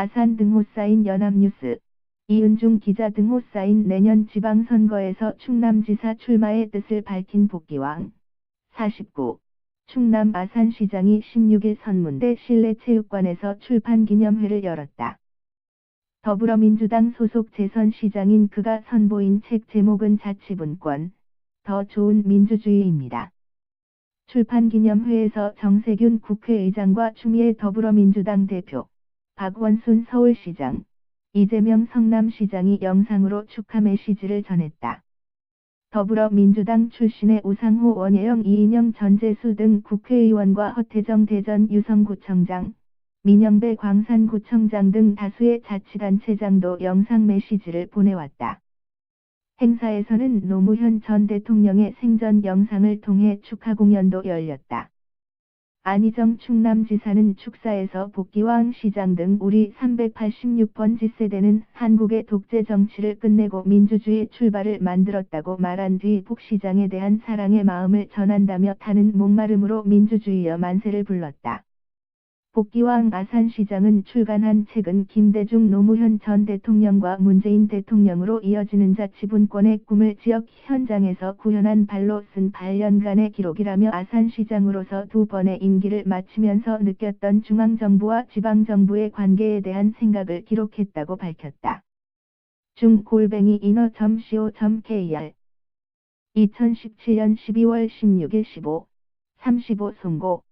아산 등호 쌓인 연합뉴스, 이은중 기자 등호 쌓인 내년 지방선거에서 충남지사 출마의 뜻을 밝힌 복귀왕. 49. 충남 아산시장이 16일 선문대 실내체육관에서 출판기념회를 열었다. 더불어민주당 소속 재선시장인 그가 선보인 책 제목은 자치분권, 더 좋은 민주주의입니다. 출판기념회에서 정세균 국회의장과 추미애 더불어민주당 대표, 박원순 서울시장, 이재명 성남시장이 영상으로 축하 메시지를 전했다. 더불어민주당 출신의 우상호 원예영 이인영 전재수 등 국회의원과 허태정 대전 유성구청장, 민영배 광산구청장 등 다수의 자치단체장도 영상 메시지를 보내왔다. 행사에서는 노무현 전 대통령의 생전 영상을 통해 축하 공연도 열렸다. 안희정 충남지사는 축사에서 복귀왕 시장 등 우리 386번 지 세대는 한국의 독재 정치를 끝내고 민주주의 출발을 만들었다고 말한 뒤 북시장에 대한 사랑의 마음을 전한다며 타는 목마름으로 민주주의여 만세를 불렀다. 복귀왕 아산시장은 출간한 책은 김대중 노무현 전 대통령과 문재인 대통령으로 이어지는 자치분권의 꿈을 지역 현장에서 구현한 발로 쓴 8년간의 기록이라며 아산시장으로서 두 번의 임기를 마치면서 느꼈던 중앙정부와 지방정부의 관계에 대한 생각을 기록했다고 밝혔다. 중골뱅이 인어.co.kr 2017년 12월 16일 15, 35 송고